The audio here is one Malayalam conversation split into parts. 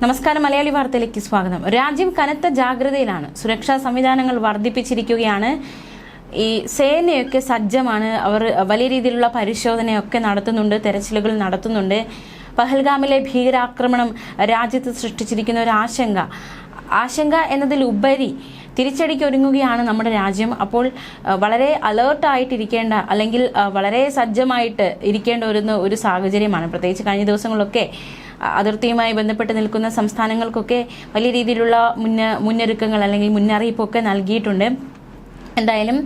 നമസ്കാരം മലയാളി വാർത്തയിലേക്ക് സ്വാഗതം. രാജ്യം കനത്ത ജാഗ്രതയിലാണ്. സുരക്ഷാ സംവിധാനങ്ങൾ വർദ്ധിപ്പിച്ചിരിക്കുകയാണ്. ഈ സേനയൊക്കെ സജ്ജമാണ്. അവർ വലിയ രീതിയിലുള്ള പരിശോധനയൊക്കെ നടത്തുന്നുണ്ട് തെരച്ചിലുകൾ നടത്തുന്നുണ്ട്. പഹൽഗാമിലെ ഭീകരാക്രമണം രാജ്യത്ത് സൃഷ്ടിച്ചിരിക്കുന്ന ഒരു ആശങ്ക. ആശങ്ക എന്നതിലുപരി തിരിച്ചടിക്ക് ഒരുങ്ങുകയാണ് നമ്മുടെ രാജ്യം. അപ്പോൾ വളരെ അലേർട്ടായിട്ടിരിക്കേണ്ട അല്ലെങ്കിൽ വളരെ സജ്ജമായിട്ട് ഇരിക്കേണ്ട ഒരു സാഹചര്യമാണ്. പ്രത്യേകിച്ച് കഴിഞ്ഞ ദിവസങ്ങളിലൊക്കെ അതിർത്തിയുമായി ബന്ധപ്പെട്ട് നിൽക്കുന്ന സംസ്ഥാനങ്ങൾക്കൊക്കെ വലിയ രീതിയിലുള്ള മുന്ന മുന്നൊരുക്കങ്ങൾ അല്ലെങ്കിൽ മുന്നറിയിപ്പൊക്കെ നൽകിയിട്ടുണ്ട്. എന്തായാലും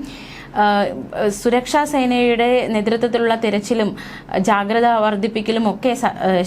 സുരക്ഷാ സേനയുടെ നേതൃത്വത്തിലുള്ള തിരച്ചിലും ജാഗ്രത വർദ്ധിപ്പിക്കലും ഒക്കെ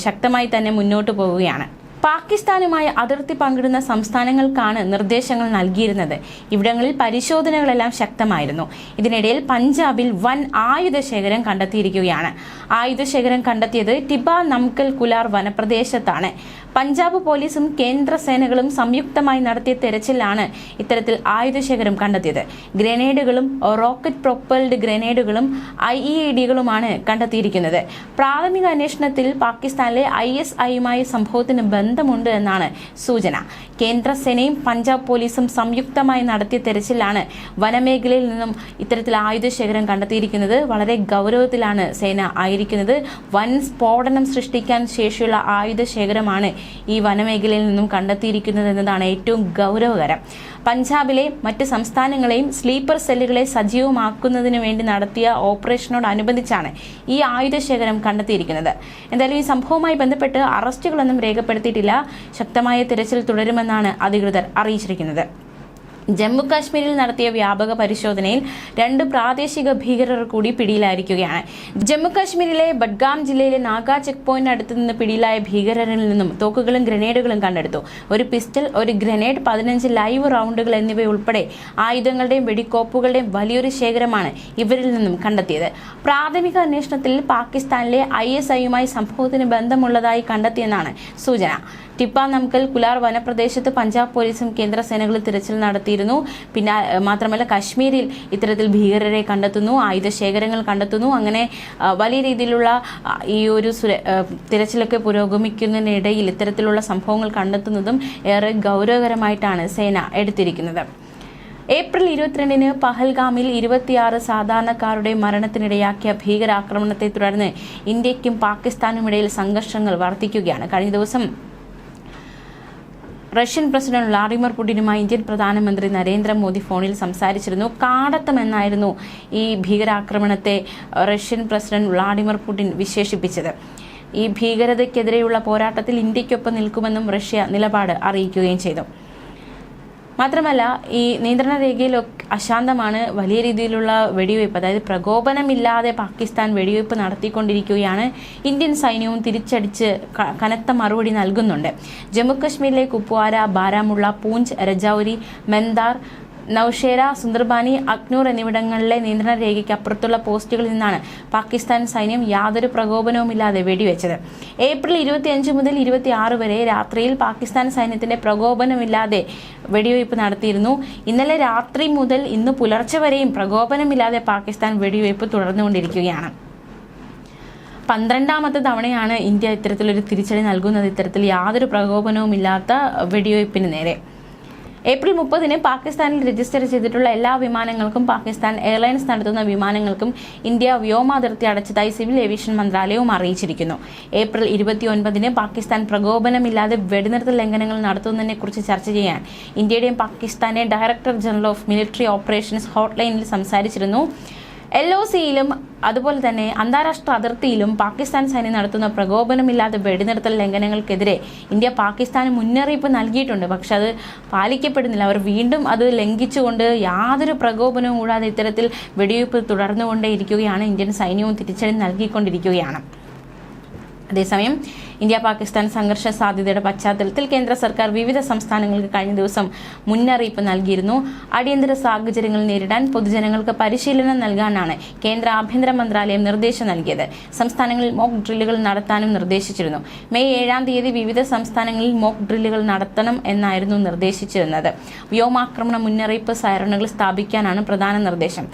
ശക്തമായി തന്നെ മുന്നോട്ട് പോവുകയാണ്. പാകിസ്ഥാനുമായി അതിർത്തി പങ്കിടുന്ന സംസ്ഥാനങ്ങൾക്കാണ് നിർദ്ദേശങ്ങൾ നൽകിയിരുന്നത്. ഇവിടങ്ങളിൽ പരിശോധനകളെല്ലാം ശക്തമായിരുന്നു. ഇതിനിടയിൽ പഞ്ചാബിൽ വൻ ആയുധ ശേഖരം കണ്ടെത്തിയിരിക്കുകയാണ്. ആയുധ ശേഖരം കണ്ടെത്തിയത് ടിബ നംകൽ കുലാർ വനപ്രദേശത്താണ്. പഞ്ചാബ് പോലീസും കേന്ദ്ര സേനകളും സംയുക്തമായി നടത്തിയ തെരച്ചിലാണ് ഇത്തരത്തിൽ ആയുധശേഖരം കണ്ടെത്തിയത്. ഗ്രനേഡുകളും റോക്കറ്റ് പ്രൊപ്പൽഡ് ഗ്രനേഡുകളും ഐ ഇ ഡികളുമാണ് കണ്ടെത്തിയിരിക്കുന്നത്. പ്രാഥമിക അന്വേഷണത്തിൽ പാകിസ്ഥാനിലെ ഐ എസ് ഐയുമായി സംഭവത്തിന് ബന്ധമുണ്ട് എന്നാണ് സൂചന. കേന്ദ്ര സേനയും പഞ്ചാബ് പോലീസും സംയുക്തമായി നടത്തിയ തെരച്ചിലാണ് വനമേഖലയിൽ നിന്നും ഇത്തരത്തിൽ ആയുധശേഖരം കണ്ടെത്തിയിരിക്കുന്നത്. വളരെ ഗൗരവത്തിലാണ് സേന ആയിരിക്കുന്നത്. വൻ സ്ഫോടനം സൃഷ്ടിക്കാൻ ശേഷിയുള്ള ആയുധശേഖരമാണ് ഈ വനമേഖലയിൽ നിന്നും കണ്ടെത്തിയിരിക്കുന്നത് എന്നതാണ് ഏറ്റവും ഗൗരവകരം. പഞ്ചാബിലെ മറ്റ് സംസ്ഥാനങ്ങളെയും സ്ലീപ്പർ സെല്ലുകളെ സജീവമാക്കുന്നതിന് വേണ്ടി നടത്തിയ ഓപ്പറേഷനോടനുബന്ധിച്ചാണ് ഈ ആയുധശേഖരം കണ്ടെത്തിയിരിക്കുന്നത്. എന്തായാലും ഈ സംഭവവുമായി ബന്ധപ്പെട്ട് അറസ്റ്റുകളൊന്നും രേഖപ്പെടുത്തിയിട്ടില്ല. ശക്തമായ തിരച്ചിൽ തുടരുമെന്നാണ് അധികൃതർ അറിയിച്ചിരിക്കുന്നത്. ജമ്മു കാശ്മീരിൽ നടത്തിയ വ്യാപക പരിശോധനയിൽ രണ്ട് പ്രാദേശിക ഭീകരർ കൂടി പിടിയിലായിരിക്കുകയാണ്. ജമ്മു കാശ്മീരിലെ ബഡ്ഗാം ജില്ലയിലെ നാഗ ചെക്ക് പോയിന്റ് അടുത്ത് നിന്ന് പിടിയിലായ ഭീകരരിൽ നിന്നും തോക്കുകളും ഗ്രനേഡുകളും കണ്ടെടുത്തു. ഒരു പിസ്റ്റൾ ഒരു ഗ്രനേഡ് പതിനഞ്ച് ലൈവ് റൗണ്ടുകൾ എന്നിവയുൾപ്പെടെ ആയുധങ്ങളുടെയും വെടിക്കോപ്പുകളുടെയും വലിയൊരു ശേഖരമാണ് ഇവരിൽ നിന്നും കണ്ടെത്തിയത്. പ്രാഥമിക അന്വേഷണത്തിൽ പാകിസ്ഥാനിലെ ഐ എസ് ഐയുമായി സംഭവത്തിന് ബന്ധമുള്ളതായി കണ്ടെത്തിയെന്നാണ് സൂചന. ടിപ്പ നംകൽ കുലാർ വനപ്രദേശത്ത് പഞ്ചാബ് പോലീസും കേന്ദ്ര സേനകളും തിരച്ചിൽ നടത്തിയിരുന്നു. പിന്നെ മാത്രമല്ല കശ്മീരിൽ ഇത്തരത്തിൽ ഭീകരരെ കണ്ടെത്തുന്നു ആയുധ ശേഖരങ്ങൾ കണ്ടെത്തുന്നു. അങ്ങനെ വലിയ രീതിയിലുള്ള ഈ ഒരു തിരച്ചിലൊക്കെ പുരോഗമിക്കുന്നതിനിടയിൽ ഇത്തരത്തിലുള്ള സംഭവങ്ങൾ കണ്ടെത്തുന്നതും ഏറെ ഗൗരവകരമായിട്ടാണ് സേന എടുത്തിരിക്കുന്നത്. ഏപ്രിൽ ഇരുപത്തിരണ്ടിന് പഹൽഗാമിൽ ഇരുപത്തിയാറ് സാധാരണക്കാരുടെ മരണത്തിനിടയാക്കിയ ഭീകരാക്രമണത്തെ തുടർന്ന് ഇന്ത്യക്കും പാകിസ്ഥാനുമിടയിൽ സംഘർഷങ്ങൾ വർദ്ധിക്കുകയാണ്. കഴിഞ്ഞ ദിവസം റഷ്യൻ പ്രസിഡന്റ് വ്ളാഡിമിർ പുടിനുമായി ഇന്ത്യൻ പ്രധാനമന്ത്രി നരേന്ദ്രമോദി ഫോണിൽ സംസാരിച്ചിരുന്നു. കാടത്തം എന്നായിരുന്നു ഈ ഭീകരാക്രമണത്തെ റഷ്യൻ പ്രസിഡന്റ് വ്ളാഡിമിർ പുടിൻ വിശേഷിപ്പിച്ചത്. ഈ ഭീകരതയ്ക്കെതിരെയുള്ള പോരാട്ടത്തിൽ ഇന്ത്യക്കൊപ്പം നിൽക്കുമെന്നും റഷ്യ നിലപാട് അറിയിക്കുകയും ചെയ്തു. മാത്രമല്ല ഈ നിയന്ത്രണ രേഖയിൽ അശാന്തമാണ് വലിയ രീതിയിലുള്ള വെടിവയ്പ് അതായത് പ്രകോപനമില്ലാതെ പാകിസ്ഥാൻ വെടിവയ്പ് നടത്തിക്കൊണ്ടിരിക്കുകയാണ്. ഇന്ത്യൻ സൈന്യവും തിരിച്ചടിച്ച് കനത്ത മറുപടി നൽകുന്നുണ്ട്. ജമ്മുകശ്മീരിലെ കുപ്വാര ബാരാമുള്ള പൂഞ്ച് രജൌരി മെന്ദാർ നൌഷേര സുന്ദർബാനി അക്നൂർ എന്നിവിടങ്ങളിലെ നിയന്ത്രണ രേഖയ്ക്ക് അപ്പുറത്തുള്ള പോസ്റ്റുകളിൽ നിന്നാണ് പാകിസ്ഥാൻ സൈന്യം യാതൊരു പ്രകോപനവുമില്ലാതെ വെടിവെച്ചത്. ഏപ്രിൽ ഇരുപത്തിയഞ്ച് മുതൽ ഇരുപത്തിയാറ് വരെ രാത്രിയിൽ പാകിസ്ഥാൻ സൈന്യത്തിന്റെ പ്രകോപനമില്ലാതെ വെടിവയ്പ് നടത്തിയിരുന്നു. ഇന്നലെ രാത്രി മുതൽ ഇന്ന് പുലർച്ചെ വരെയും പ്രകോപനമില്ലാതെ പാകിസ്ഥാൻ വെടിവയ്പ് തുടർന്നുകൊണ്ടിരിക്കുകയാണ്. പന്ത്രണ്ടാമത്തെ തവണയാണ് ഇന്ത്യ ഇത്തരത്തിലൊരു തിരിച്ചടി നൽകുന്നത്. ഇത്തരത്തിൽ യാതൊരു പ്രകോപനവുമില്ലാത്ത വെടിവയ്പ്പിന് നേരെ. ഏപ്രിൽ മുപ്പതിന് പാകിസ്ഥാനിൽ രജിസ്റ്റർ ചെയ്തിട്ടുള്ള എല്ലാ വിമാനങ്ങൾക്കും പാകിസ്ഥാൻ എയർലൈൻസ് നടത്തുന്ന വിമാനങ്ങൾക്കും ഇന്ത്യ വ്യോമാതിർത്തി അടച്ചതായി സിവിൽ ഏവിയേഷൻ മന്ത്രാലയവും അറിയിച്ചിരിക്കുന്നു. ഏപ്രിൽ ഇരുപത്തിയൊൻപതിന് പാകിസ്ഥാൻ പ്രകോപനമില്ലാതെ വെടിനിർത്തൽ ലംഘനങ്ങൾ നടത്തുന്നതിനെക്കുറിച്ച് ചർച്ച ചെയ്യാൻ ഇന്ത്യയുടെയും പാകിസ്ഥാനെ director general of military operations ഹോട്ട്ലൈനിൽ സംസാരിച്ചിരുന്നു. എൽ ഒ സിയിലും അതുപോലെ തന്നെ അന്താരാഷ്ട്ര അതിർത്തിയിലും പാകിസ്ഥാൻ സൈന്യം നടത്തുന്ന പ്രകോപനമില്ലാത്ത വെടിനിർത്തൽ ലംഘനങ്ങൾക്കെതിരെ ഇന്ത്യ പാകിസ്ഥാന് മുന്നറിയിപ്പ് നൽകിയിട്ടുണ്ട്. പക്ഷെ അത് പാലിക്കപ്പെടുന്നില്ല. അവർ വീണ്ടും അത് ലംഘിച്ചുകൊണ്ട് യാതൊരു പ്രകോപനവും കൂടാതെ ഇത്തരത്തിൽ വെടിവയ്പ് തുടർന്നുകൊണ്ടേയിരിക്കുകയാണ്. ഇന്ത്യൻ സൈന്യവും തിരിച്ചടി നൽകിക്കൊണ്ടിരിക്കുകയാണ്. അതേസമയം ഇന്ത്യ പാകിസ്ഥാൻ സംഘർഷ സാധ്യതയുടെ പശ്ചാത്തലത്തിൽ കേന്ദ്ര സർക്കാർ വിവിധ സംസ്ഥാനങ്ങൾക്ക് കഴിഞ്ഞ ദിവസം മുന്നറിയിപ്പ് നൽകിയിരുന്നു. അടിയന്തര സാഹചര്യങ്ങൾ നേരിടാൻ പൊതുജനങ്ങൾക്ക് പരിശീലനം നൽകാനാണ് കേന്ദ്ര ആഭ്യന്തര മന്ത്രാലയം നിർദ്ദേശം നൽകിയത്. സംസ്ഥാനങ്ങളിൽ മോക്ക് ഡ്രില്ലുകൾ നടത്താനും നിർദ്ദേശിച്ചിരുന്നു. മെയ് ഏഴാം തീയതി വിവിധ സംസ്ഥാനങ്ങളിൽ മോക്ക് ഡ്രില്ലുകൾ നടത്തണം എന്നായിരുന്നു നിർദ്ദേശിച്ചിരുന്നത്. വ്യോമാക്രമണ മുന്നറിയിപ്പ് സൈറണുകൾ സ്ഥാപിക്കാനാണ് പ്രധാന നിർദ്ദേശം.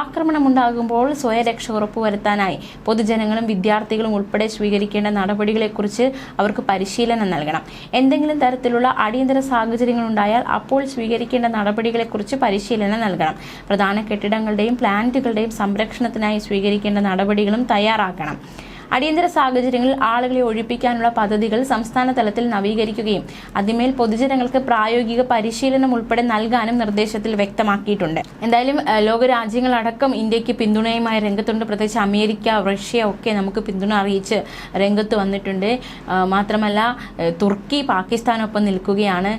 ആക്രമണമുണ്ടാകുമ്പോൾ സ്വയരക്ഷ ഉറപ്പുവരുത്താനായി പൊതുജനങ്ങളും വിദ്യാർത്ഥികളും ഉൾപ്പെടെ സ്വീകരിക്കേണ്ട നടപടികളെക്കുറിച്ച് കുറിച്ച് അവർക്ക് പരിശീലനം നൽകണം. എന്തെങ്കിലും തരത്തിലുള്ള അടിയന്തര സാഹചര്യങ്ങൾ ഉണ്ടായാൽ അപ്പോൾ സ്വീകരിക്കേണ്ട നടപടികളെക്കുറിച്ച് പരിശീലനം നൽകണം. പ്രധാന കെട്ടിടങ്ങളുടെയും പ്ലാന്റുകളുടെയും സംരക്ഷണത്തിനായി സ്വീകരിക്കേണ്ട നടപടികളും തയ്യാറാക്കണം. അടിയന്തര സാഹചര്യങ്ങളിൽ ആളുകളെ ഒഴിപ്പിക്കാനുള്ള പദ്ധതികൾ സംസ്ഥാന തലത്തിൽ നവീകരിക്കുകയും അതിന്മേൽ പൊതുജനങ്ങൾക്ക് പ്രായോഗിക പരിശീലനം ഉൾപ്പെടെ നൽകാനും നിർദ്ദേശത്തിൽ വ്യക്തമാക്കിയിട്ടുണ്ട്. എന്തായാലും ലോകരാജ്യങ്ങളടക്കം ഇന്ത്യയ്ക്ക് പിന്തുണയുമായി രംഗത്തുണ്ട്. പ്രത്യേകിച്ച് അമേരിക്ക റഷ്യ ഒക്കെ നമുക്ക് പിന്തുണ അറിയിച്ച് രംഗത്ത് വന്നിട്ടുണ്ട്. മാത്രമല്ല തുർക്കി പാകിസ്ഥാനൊപ്പം നിൽക്കുകയാണ്.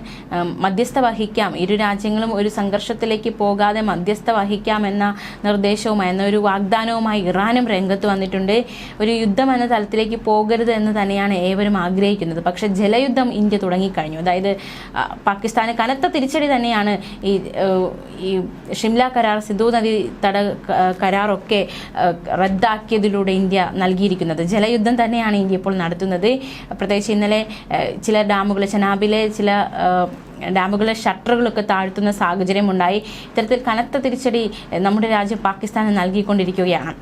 മധ്യസ്ഥ വഹിക്കാം. ഇരു രാജ്യങ്ങളും ഒരു സംഘർഷത്തിലേക്ക് പോകാതെ മധ്യസ്ഥ വഹിക്കാമെന്ന നിർദ്ദേശവുമായി എന്ന ഒരു വാഗ്ദാനവുമായി ഇറാനും രംഗത്ത് വന്നിട്ടുണ്ട്. ഒരു യുദ്ധം എന്ന തലത്തിലേക്ക് പോകരുത് എന്ന് തന്നെയാണ് ഏവരും ആഗ്രഹിക്കുന്നത്. പക്ഷേ ജലയുദ്ധം ഇന്ത്യ തുടങ്ങിക്കഴിഞ്ഞു. അതായത് പാകിസ്ഥാന് കനത്ത തിരിച്ചടി തന്നെയാണ് ഈ ഈ ഷിംല കരാർ സിന്ധു നദി തട കരാറൊക്കെ റദ്ദാക്കിയതിലൂടെ ഇന്ത്യ നൽകിയിരിക്കുന്നത്. ജലയുദ്ധം തന്നെയാണ് ഇന്ത്യ ഇപ്പോൾ നടത്തുന്നത്. പ്രത്യേകിച്ച് ഇന്നലെ ചില ഡാമുകൾ ചെനാബിലെ ചില ഡാമുകളെ ഷട്ടറുകളൊക്കെ താഴ്ത്തുന്ന സാഹചര്യമുണ്ടായി. ഇത്തരത്തിൽ കനത്ത തിരിച്ചടി നമ്മുടെ രാജ്യം പാകിസ്ഥാന് നൽകിക്കൊണ്ടിരിക്കുകയാണ്.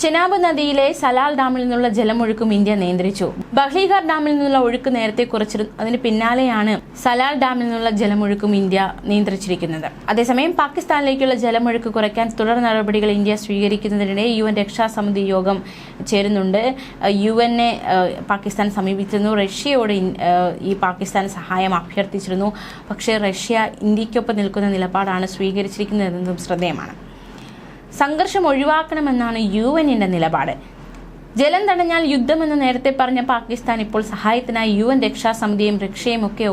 ചെനാബ് നദിയിലെ സലാൽ ഡാമിൽ നിന്നുള്ള ജലമൊഴുക്കും ഇന്ത്യ നിയന്ത്രിച്ചു. ബഹ്ലീഗർ ഡാമിൽ നിന്നുള്ള ഒഴുക്ക് നേരത്തെ കുറച്ചിരുന്നു അതിന് പിന്നാലെയാണ് സലാൽ ഡാമിൽ നിന്നുള്ള ജലമൊഴുക്കും ഇന്ത്യ നിയന്ത്രിച്ചിരിക്കുന്നത്. അതേസമയം പാകിസ്ഥാനിലേക്കുള്ള ജലമൊഴുക്ക് കുറയ്ക്കാൻ തുടർ നടപടികൾ ഇന്ത്യ സ്വീകരിക്കുന്നതിനിടെ യു എൻ രക്ഷാസമിതി യോഗം ചേരുന്നുണ്ട്. യു എന്നെ പാകിസ്ഥാൻ സമീപിച്ചിരുന്നു. റഷ്യയോട് ഈ പാകിസ്ഥാൻ സഹായം അഭ്യർത്ഥിച്ചിരുന്നു. പക്ഷേ റഷ്യ ഇന്ത്യക്കൊപ്പം നിൽക്കുന്ന നിലപാടാണ് സ്വീകരിച്ചിരിക്കുന്നതെന്നതും ശ്രദ്ധേയമാണ്. സംഘർഷം ഒഴിവാക്കണമെന്നാണ് യു എന്നിന്റെ നിലപാട്. ജലം തടഞ്ഞാൽ യുദ്ധമെന്ന് നേരത്തെ പറഞ്ഞ പാകിസ്ഥാൻ ഇപ്പോൾ സഹായത്തിനായി യു എൻ രക്ഷാസമിതിയും റഷ്യയും ഒക്കെ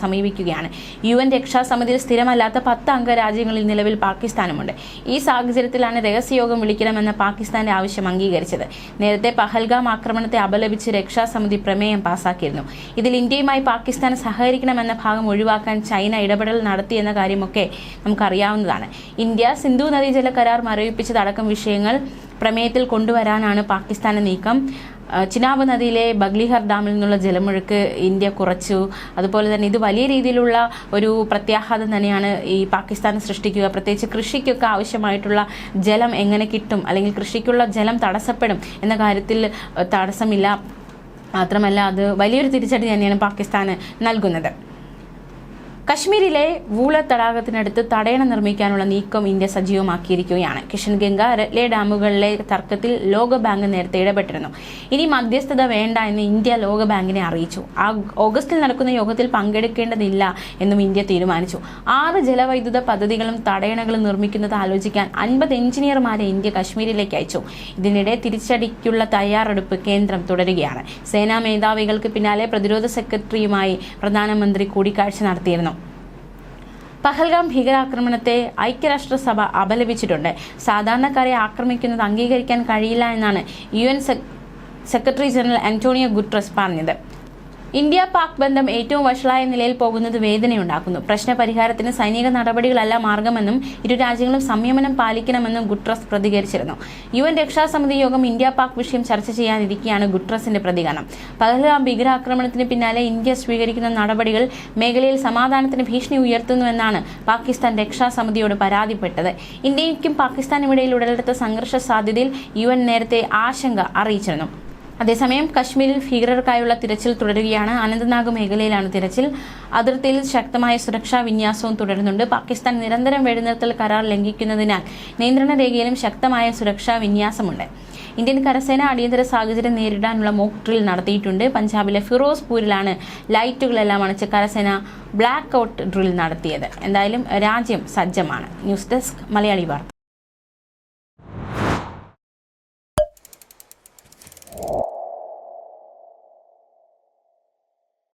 സമീപിക്കുകയാണ്. യു എൻ രക്ഷാസമിതിയിൽ സ്ഥിരമല്ലാത്ത പത്ത് അംഗ രാജ്യങ്ങളിൽ നിലവിൽ പാകിസ്ഥാനുമുണ്ട്. ഈ സാഹചര്യത്തിലാണ് രഹസ്യയോഗം വിളിക്കണമെന്ന പാകിസ്ഥാന്റെ ആവശ്യം അംഗീകരിച്ചത്. നേരത്തെ പഹൽഗാം ആക്രമണത്തെ അപലപിച്ച് രക്ഷാസമിതി പ്രമേയം പാസാക്കിയിരുന്നു. ഇതിൽ ഇന്ത്യയുമായി പാകിസ്ഥാൻ സഹകരിക്കണമെന്ന ഭാഗം ഒഴിവാക്കാൻ ചൈന ഇടപെടൽ നടത്തിയെന്ന കാര്യമൊക്കെ നമുക്കറിയാവുന്നതാണ്. ഇന്ത്യ സിന്ധു നദീജല കരാർ മരവിപ്പിച്ചതടക്കം വിഷയങ്ങൾ പ്രമേയത്തിൽ കൊണ്ടുവരാനാണ് പാകിസ്ഥാന്റെ നീക്കം. ചിനാബ് നദിയിലെ ബഗ്ലിഹർ ഡാമിൽ നിന്നുള്ള ജലമൊഴുക്ക് ഇന്ത്യ കുറച്ചു. അതുപോലെ തന്നെ ഇത് വലിയ രീതിയിലുള്ള ഒരു പ്രത്യാഘാതം തന്നെയാണ് ഈ പാകിസ്ഥാൻ സൃഷ്ടിക്കുക. പ്രത്യേകിച്ച് കൃഷിക്കൊക്കെ ആവശ്യമായിട്ടുള്ള ജലം എങ്ങനെ കിട്ടും? അല്ലെങ്കിൽ കൃഷിക്കുള്ള ജലം തടസ്സപ്പെടും എന്ന കാര്യത്തിൽ തടസ്സമില്ല. മാത്രമല്ല അത് വലിയൊരു തിരിച്ചടി തന്നെയാണ് പാകിസ്ഥാന് നൽകുന്നത്. കശ്മീരിലെ വൂള തടാകത്തിനടുത്ത് തടയണ നിർമ്മിക്കാനുള്ള നീക്കം ഇന്ത്യ സജീവമാക്കിയിരിക്കുകയാണ്. കിഷൻഗംഗ രത്ലെ ഡാമുകളിലെ തർക്കത്തിൽ ലോകബാങ്ക് നേരത്തെ ഇടപെട്ടിരുന്നു. ഇനി മധ്യസ്ഥത വേണ്ട എന്ന് ഇന്ത്യ ലോകബാങ്കിനെ അറിയിച്ചു. ആ ഓഗസ്റ്റിൽ നടക്കുന്ന യോഗത്തിൽ പങ്കെടുക്കേണ്ടതില്ല എന്നും ഇന്ത്യ തീരുമാനിച്ചു. ആറ് ജലവൈദ്യുത പദ്ധതികളും തടയണകളും നിർമ്മിക്കുന്നത് ആലോചിക്കാൻ അൻപത് എഞ്ചിനീയർമാരെ ഇന്ത്യ കശ്മീരിലേക്ക് അയച്ചു. ഇതിനിടെ തിരിച്ചടിക്കുള്ള തയ്യാറെടുപ്പ് കേന്ദ്രം തുടരുകയാണ്. സേനാ മേധാവികൾക്ക് പിന്നാലെ പ്രതിരോധ സെക്രട്ടറിയുമായി പ്രധാനമന്ത്രി കൂടിക്കാഴ്ച നടത്തിയിരുന്നു. പഹൽഗാം ഭീകരാക്രമണത്തെ ഐക്യരാഷ്ട്രസഭ അപലപിച്ചിട്ടുണ്ട്. സാധാരണക്കാരെ ആക്രമിക്കുന്നത് അംഗീകരിക്കാൻ കഴിയില്ല എന്നാണ് U secretary general Antonio Guterres പറഞ്ഞത്. ഇന്ത്യ പാക് ബന്ധം ഏറ്റവും വഷളായ നിലയിൽ പോകുന്നത് വേദനയുണ്ടാക്കുന്നു. പ്രശ്ന പരിഹാരത്തിന് സൈനിക നടപടികളല്ല മാർഗമെന്നും ഇരു രാജ്യങ്ങളും സംയമനം പാലിക്കണമെന്നും ഗുട്രസ് പ്രതികരിച്ചിരുന്നു. യു എൻ രക്ഷാസമിതി യോഗം ഇന്ത്യ പാക് വിഷയം ചർച്ച ചെയ്യാനിരിക്കെയാണ് ഗുട്രസിന്റെ പ്രതികരണം. പഹൽഗാം ഭീകരാക്രമണത്തിന് പിന്നാലെ ഇന്ത്യ സ്വീകരിക്കുന്ന നടപടികൾ മേഖലയിൽ സമാധാനത്തിന് ഭീഷണി ഉയർത്തുന്നുവെന്നാണ് പാകിസ്ഥാൻ രക്ഷാസമിതിയോട് പരാതിപ്പെട്ടത്. ഇന്ത്യയ്ക്കും പാകിസ്ഥാനും ഇടയിൽ ഉടലെടുത്ത സംഘർഷ സാധ്യതയിൽ യു എൻ നേരത്തെ ആശങ്ക അറിയിച്ചിരുന്നു. അതേസമയം കശ്മീരിൽ ഭീകരർക്കായുള്ള തിരച്ചിൽ തുടരുകയാണ്. അനന്തനാഗ് മേഖലയിലാണ് തിരച്ചിൽ. അതിർത്തിയിൽ ശക്തമായ സുരക്ഷാ വിന്യാസവും തുടരുന്നുണ്ട്. പാകിസ്ഥാൻ നിരന്തരം വെടിനിർത്തൽ കരാർ ലംഘിക്കുന്നതിനാൽ നിയന്ത്രണ രേഖയിലും ശക്തമായ സുരക്ഷാ വിന്യാസമുണ്ട്. ഇന്ത്യൻ കരസേന അടിയന്തര സാഹചര്യം നേരിടാനുള്ള മോക്ക് ഡ്രിൽ നടത്തിയിട്ടുണ്ട്. പഞ്ചാബിലെ ഫിറോസ്പൂരിലാണ് ലൈറ്റുകളെല്ലാം അണച്ച് കരസേന ബ്ലാക്ക് ഔട്ട് ഡ്രിൽ നടത്തിയത്. എന്തായാലും രാജ്യം സജ്ജമാണ്. ന്യൂസ് ഡെസ്ക് മലയാളി വാർത്ത.